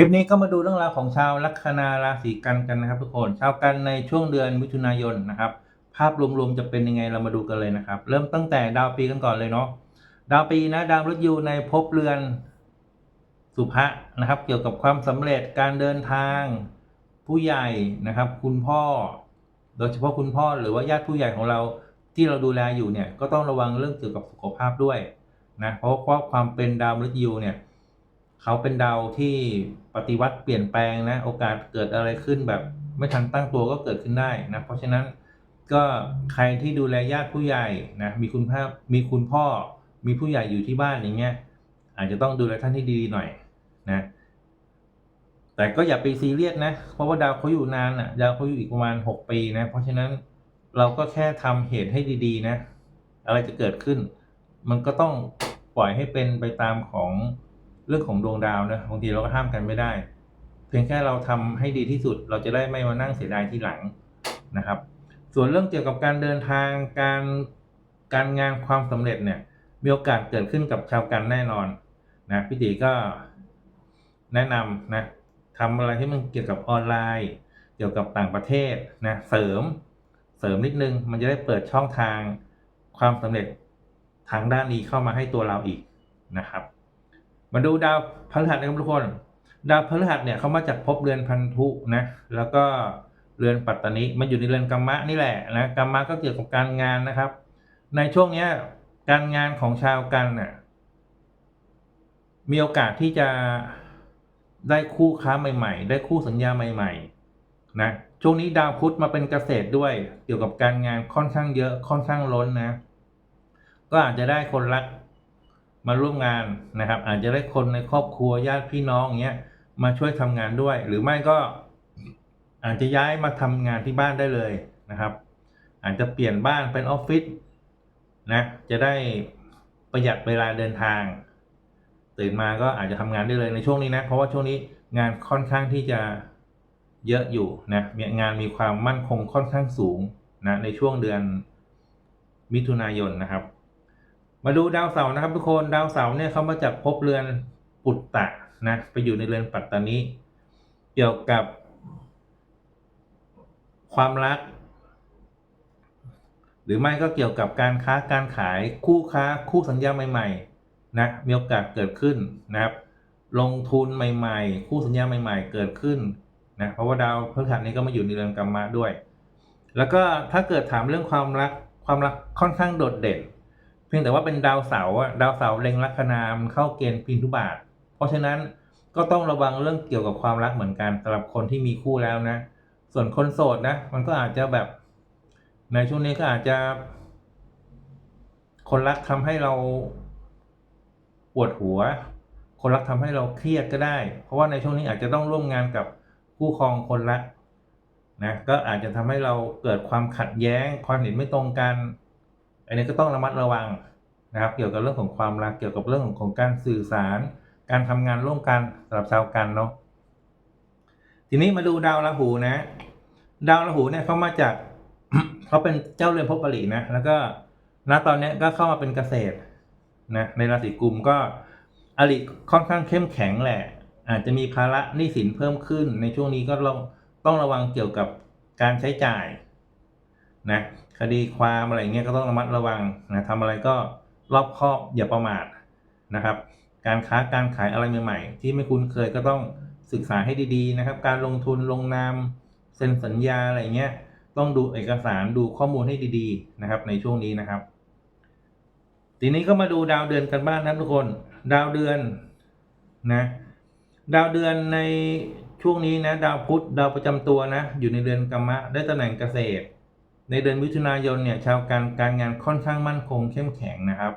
ลิปนี้ก็มาดูเรื่องราวของชาวลัคนาราศีกันกันนะครับ ทุกคนชาวกันในช่วงเดือนมิถุนายนนะครับ ภาพรวมๆจะเป็นยังไงเรามาดูกันเลยนะครับ เริ่มตั้งแต่ดาวปีกันก่อนเลยเนาะดาวปีนะดาวฤยูในภพเรือนสุภะนะครับ เกี่ยวกับความสำเร็จการเดินทาง ผู้ใหญ่นะครับ คุณพ่อ โดยเฉพาะคุณพ่อหรือว่าญาติผู้ใหญ่ของเราที่เราดูแลอยู่เนี่ยก็ต้องระวังเรื่องเกี่ยวกับสุขภาพด้วยนะเพราะว่าความเป็นดาวมฤตยูเนี่ย เขาเป็นดาวที่ปฏิวัติเปลี่ยนแปลงนะ โอกาสเกิดอะไรขึ้นแบบไม่ทันตั้งตัวก็เกิดขึ้นได้นะ เพราะฉะนั้นก็ใครที่ดูแลญาติผู้ใหญ่นะมีคุณพ่อมีคุณพ่อมีผู้ใหญ่อยู่ที่บ้านอย่างเงี้ยอาจจะต้องดูแลท่านที่ดีๆหน่อยนะแต่ก็อย่าไปซีเรียสนะ เพราะว่าดาวเขาอยู่นานอะดาวเขาอยู่อีกประมาณหกปีนะ เพราะฉะนั้นเราก็แค่ทำเหตุให้ดีๆนะ อะไรจะเกิดขึ้น มันก็ต้องปล่อยให้เป็นไปตามของ เรื่องของดวงดาวนะบางทีเราก็ห้ามกันไม่ได้ เพียงแค่เราทำให้ดีที่สุด เราจะได้ไม่มานั่งเสียดายทีหลังนะครับ ส่วนเรื่องเกี่ยวกับการเดินทางการการงานความสำเร็จเนี่ยมีโอกาสเกิดขึ้นกับชาวกันแน่นอนนะพี่ตีก็แนะนำนะทำอะไรที่มันเกี่ยวกับออนไลน์ เกี่ยวกับต่างประเทศนะเสริมเสริมนิดนึง มันจะได้เปิดช่องทางความสำเร็จทางด้านนี้เข้ามาให้ตัวเราอีกนะครับ มาดูดาวพฤหัสนะครับทุกคน ดาวพฤหัสเนี่ยเขามาจากภพเรือนพันธุนะแล้วก็เรือนปัตตานิมันอยู่ในเรือนกรรมะนี่แหละนะกรรมะก็เกี่ยวกับการงานนะครับ ในช่วงเนี้ยการงานของชาวกันน่ะมีโอกาสที่จะได้คู่ค้าใหม่ ๆ ได้คู่สัญญาใหม่ ๆ นะช่วงนี้ดาวพุธมาเป็นเกษตรด้วย เกี่ยวกับการงานค่อนข้างเยอะค่อนข้างล้นนะ ก็อาจจะได้คนรัก มาร่วมงานนะครับ อาจจะได้คนในครอบครัวญาติพี่น้องอย่างเงี้ยมาช่วยทำงานด้วย หรือไม่ก็อาจจะย้ายมาทำงานที่บ้านได้เลยนะครับ อาจจะเปลี่ยนบ้านเป็นออฟฟิศนะจะได้ประหยัดเวลาเดินทาง ตื่นมาก็อาจจะทำงานได้เลยในช่วงนี้นะ เพราะว่าช่วงนี้งานค่อนข้างที่จะเยอะอยู่นะงานมีความมั่นคงค่อนข้างสูงนะในช่วงเดือนมิถุนายนนะครับ มาดูดาวเสาร์นะครับ ทุกคนดาวเสาร์เนี่ยเขามาจากภพเรือนปุตตะนะไปอยู่ในเรือนปัตตานีเกี่ยวกับ ความรัก หรือไม่ก็เกี่ยวกับการค้าการขายคู่ค้าคู่สัญญาใหม่ๆนะมีโอกาสเกิดขึ้นนะครับ ลงทุนใหม่ๆ คู่สัญญาใหม่ ๆ เกิดขึ้นนะเพราะว่าดาวพฤหัสนี้ก็มาอยู่ในเรือนกรรมะด้วย แล้วก็ถ้าเกิดถามเรื่องความรักความรักค่อนข้างโดดเด่น เพียงแต่ว่าเป็นดาวเสาร์ดาวเสาร์เล็งลัคนามเข้าเกณฑ์พินทุบาท เพราะฉะนั้นก็ต้องระวังเรื่องเกี่ยวกับความรักเหมือนกันสำหรับคนที่มีคู่แล้วนะ ส่วนคนโสดนะ มันก็อาจจะแบบ ในช่วงนี้ก็อาจจะ คนรักทำให้เราปวดหัว คนรักทำให้เราเครียดก็ได้ เพราะว่าในช่วงนี้อาจจะต้องร่วมงานกับคู่ครองคนรักนะก็อาจจะทำให้เราเกิดความขัดแย้งความเห็นไม่ตรงกัน อันนี้ก็ต้องระมัดระวังนะครับ เกี่ยวกับเรื่องของความรักเกี่ยวกับเรื่องของการสื่อสาร การทำงานร่วมกันสำหรับชาวกันเนาะทีนี้มาดูดาวราหูนะ ดาวราหูเนี่ยเขามาจากเขาเป็นเจ้าเรือนภพบรินะ แล้วก็ณตอนนี้ก็เข้ามาเป็นเกษตรนะในราศีกุมก็อริค่อนข้างเข้มแข็งแหละ อาจจะมีภาระหนี้สินเพิ่มขึ้น ในช่วงนี้ก็ต้องต้องระวังเกี่ยวกับการใช้จ่าย นะคดีความอะไรเงี้ยก็ต้องระมัดระวังนะทำอะไรก็รอบคอบอย่าประมาทนะครับ การค้าการขายอะไรใหม่ๆ ที่ไม่คุ้นเคยก็ต้องศึกษาให้ดีๆนะครับ การลงทุนลงนามเซ็นสัญญาอะไรเงี้ยต้องดูเอกสารดูข้อมูลให้ดีๆนะครับ ในช่วงนี้นะครับ ทีนี้ก็มาดูดาวเดือนกันบ้างนะทุกคน ดาวเดือนนะดาวเดือนในช่วงนี้นะ ดาวพุธดาวประจำตัวนะ อยู่ในเดือนกรรมะได้ตำแหน่งเกษตร ในเดือนมิถุนายนเนี่ยชาวการการงานค่อนข้างมั่นคงเข้มแข็งนะครับ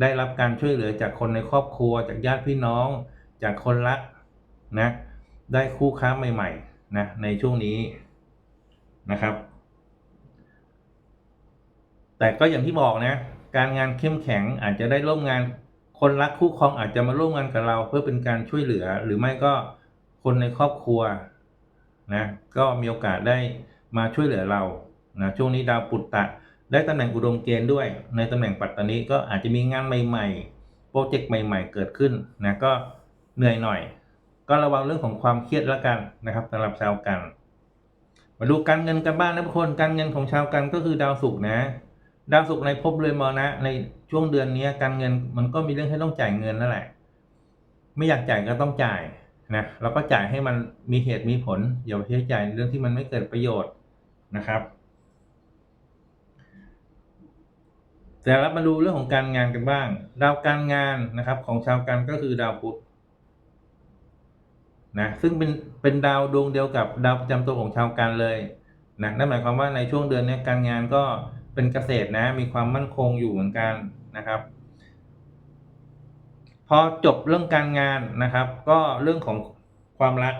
ได้รับการช่วยเหลือจากคนในครอบครัว จากญาติพี่น้อง จากคนรักนะได้คู่ค้าใหม่ๆนะในช่วงนี้นะครับ แต่ก็อย่างที่บอกนะการงานเข้มแข็งอาจจะได้ร่วมงานคนรักคู่ครองอาจจะมาร่วมงานกับเราเพื่อเป็นการช่วยเหลือ หรือไม่ก็คนในครอบครัวนะก็มีโอกาสได้มาช่วยเหลือเรา นะช่วงนี้ดาวปุตตะ ได้ตำแหน่งอุดมเกณฑ์ด้วย ในตำแหน่งปัตตานีก็อาจจะมีงานใหม่ๆ โปรเจกต์ใหม่ ๆ เกิดขึ้นนะก็เหนื่อยหน่อย ก็ระวังเรื่องของความเครียดแล้วกันนะครับสำหรับชาวกัน มาดูการเงินกันบ้างนะทุกคนการเงินของชาวกันก็คือดาวศุกร์นะ ดาวศุกร์ในภพเรือนมรณะในช่วงเดือนนี้การเงินมันก็มีเรื่องให้ต้องจ่ายเงินนั่นแหละ ไม่อยากจ่ายก็ต้องจ่ายนะแล้วก็จ่ายให้มันมีเหตุมีผลอย่าไปใช้จ่ายเรื่องที่มันไม่เกิดประโยชน์นะครับ แต่เรามาดูเรื่องของการงานกันบ้าง ดาวการงานนะครับ ของชาวกันก็คือดาวพุธนะซึ่งเป็นเป็นดาวดวงเดียวกับดาวประจำตัวของชาวกันเลยนะนั่นหมายความว่าในช่วงเดือนนี้การงานก็เป็นเกษตรนะ มีความมั่นคงอยู่เหมือนกันนะครับ พอจบเรื่องการงานนะครับ ก็เรื่องของความรัก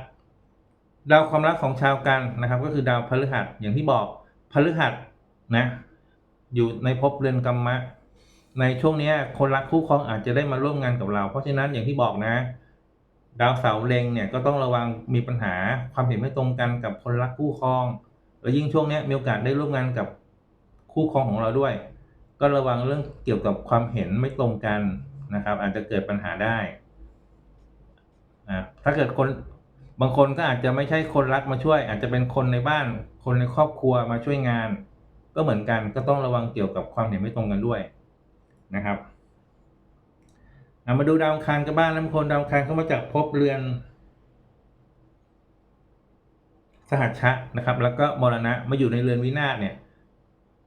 ดาวความรักของชาวกันนะครับ ก็คือดาวพฤหัสอย่างที่บอกพฤหัสนะ อยู่ในภพเรือนกรรมะ ในช่วงนี้คนรักคู่ครองอาจจะได้มาร่วมงานกับเรา เพราะฉะนั้นอย่างที่บอกนะ ดาวเสาร์เล็งเนี่ยก็ต้องระวังมีปัญหาความเห็นไม่ตรงกันกับคนรักคู่ครอง แล้วยิ่งช่วงนี้มีโอกาสได้ร่วมงานกับคู่ครองของเราด้วย ก็ระวังเรื่องเกี่ยวกับความเห็นไม่ตรงกันนะครับ อาจจะเกิดปัญหาได้อ่าถ้าเกิดคนบางคนก็อาจจะไม่ใช่คนรักมาช่วย อาจจะเป็นคนในบ้าน คนในครอบครัวมาช่วยงาน ก็เหมือนกันก็ต้องระวังเกี่ยวกับความเห็นไม่ตรงกันด้วยนะครับามาดูดาวอังคารกันบ้างนะทุกคนดาวอังคารเข้ามาจากภพเรือน สหัชชะนะครับ แล้วก็มรณะมาอยู่ในเรือนวินาศเนี่ย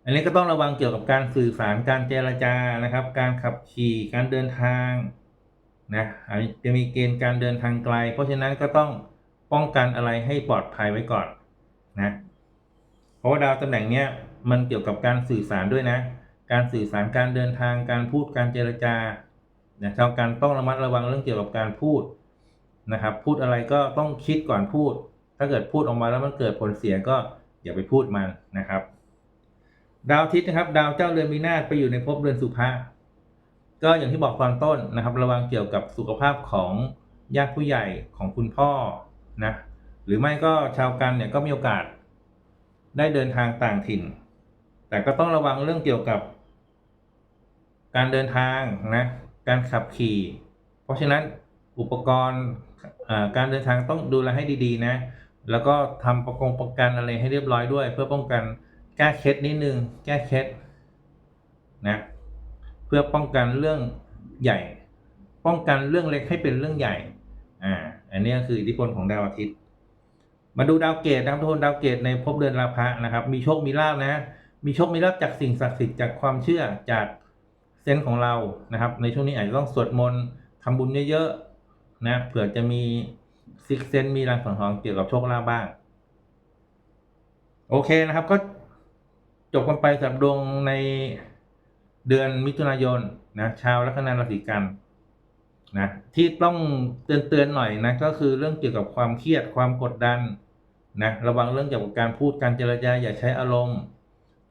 อันนี้ก็ต้องระวังเกี่ยวกับการสื่อสารการเจรจานะครับ การขับขี่การเดินทางนะจะมีเกณฑ์การเดินทางไกล เพราะฉะนั้นก็ต้องป้องกันอะไรให้ปลอดภัยไว้ก่อนนะ ราะว่าดาวตำแหน่งเนี้ยมันเกี่ยวกับการสื่อสารด้วยนะ การสื่อสารการเดินทางการพูดการเจรจาเนี่ยชาวการต้องระมัดระวังเรื่องเกี่ยวกับการพูดนะครับ พูดอะไรก็ต้องคิดก่อนพูด ถ้าเกิดพูดออกมาแล้วมันเกิดผลเสียก็อย่าไปพูดมันนะครับ ดาวทิตย์นะครับ ดาวเจ้าเรือนมีนาศไปอยู่ในภพเรือนสุภาก็อย่างที่บอกตอนต้นนะครับ ระวังเกี่ยวกับสุขภาพของญาติผู้ใหญ่ของคุณพ่อนะหรือไม่ก็ชาวกันเนี่ยก็มีโอกาส ได้เดินทางต่างถิ่น แต่ก็ต้องระวังเรื่องเกี่ยวกับ การเดินทางนะ การขับขี่ เพราะฉะนั้นอุปกรณ์การเดินทางต้องดูแลให้ดีๆนะ แล้วก็ทำประกงประกันอะไรให้เรียบร้อยด้วย เพื่อป้องกันแก้เคล็ดนิดนึง แก้เคล็ดนะเพื่อป้องกันเรื่องใหญ่ ป้องกันเรื่องเล็กให้เป็นเรื่องใหญ่อ่าอันนี้ก็คืออิทธิพลของดาวอาทิตย์ มาดูดาวเกตนะครับทุกคนดาวเกตในภพเดือนราพะนะครับ มีโชคมีลาภนะ มีโชคมีลาภจากสิ่งศักดิ์สิทธิ์จากความเชื่อจากเซนส์ของเรานะครับ ในช่วงนี้อาจจะต้องสวดมนต์ทำบุญเยอะๆนะเผื่อจะมีซิกเซนมีรางสังหรณ์เกี่ยวกับโชคลาภบ้าง โอเคนะครับก็จบกันไปสำหรับดวงในเดือนมิถุนายนนะชาวลัคนาราศีกันนะที่ต้องเตือนๆหน่อยนะก็คือเรื่องเกี่ยวกับความเครียดความกดดัน นะระวังเรื่องเกี่ยวกับการพูดการเจรจาอย่าใช้อารมณ์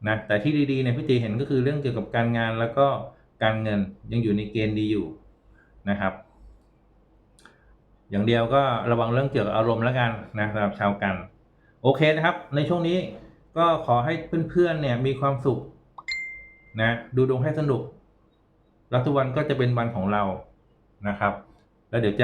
นะแต่ที่ดีๆเนี่ยพี่ตีเห็นก็คือเรื่องเกี่ยวกับการงานแล้วก็การเงินยังอยู่ในเกณฑ์ดีอยู่นะครับ อย่างเดียวก็ระวังเรื่องเกี่ยวกับอารมณ์แล้วกันนะสำหรับชาวกัน โอเคนะครับ ในช่วงนี้ก็ขอให้เพื่อนๆเนี่ยมีความสุขนะดูดวงให้สนุกแล้วทุกวันก็จะเป็นวันของเรานะครับ แล้วเดี๋ยวจะ